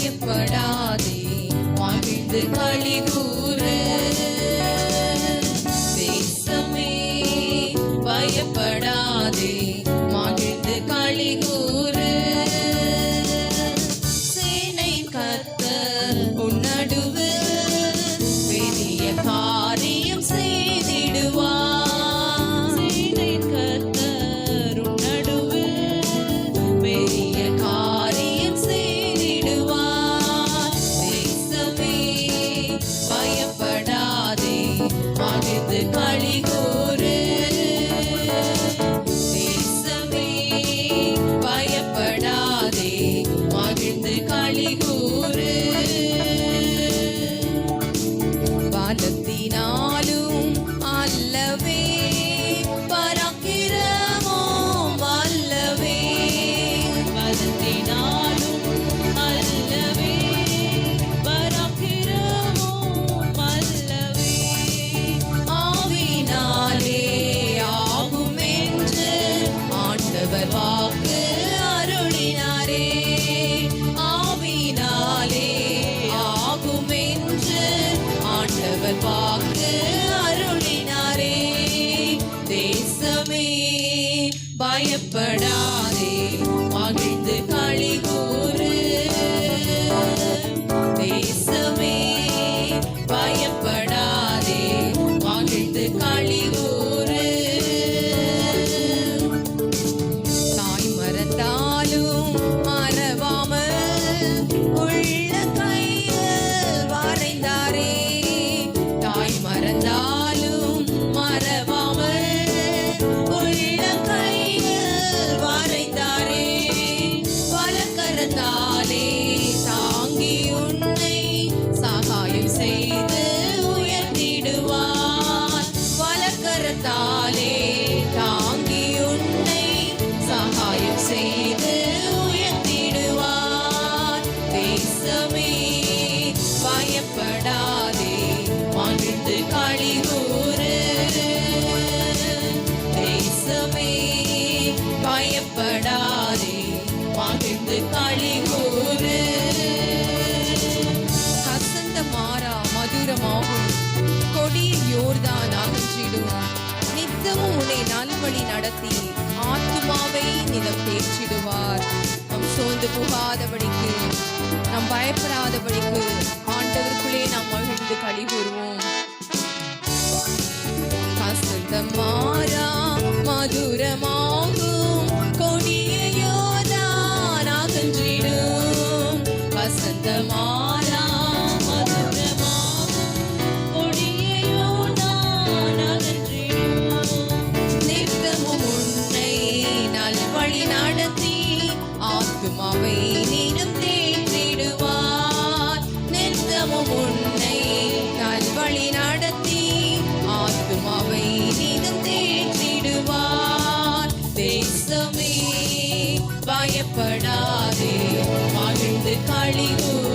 பயப்படாதே மகிழ்ந்து களி கூறு. தேசமே பயப்படாதே பயப்படாதே. பயப்படாதே மகிழ்ந்து களி கூறு தேசமே பயப்படாதே மகிழ்ந்து களி கூறு தாய் மறந்தாலும் பயப்படாதே மகிழ்ந்து களி கூறு தேசமே பயப்படாதே மகிழ்ந்து களி கூறு கசந்த மாறா மதுரமாகும் கொடிய யோர்தான் அகற்றிடும். நித்தமும் உன்னை நல்வழி நடத்தி ஆத்மாவை நிலம் தேற்றிடுவார் நம் சோர்ந்து போகாதபடிக்கு நாம் பயப்படாதபடிக்கு ஆண்டவருக்குள்ளே நாம் மகிழ்ந்து களி கூறுவோம் கசந்த மாறா மதுரமாகும் கொடிய யோர்தான் அகன்றிடும் வசந்த மாறா மதுரமாகும் நடத்தி ஆத்துமாவை நீ பயப்படாதே மகிழ்ந்து கழிவு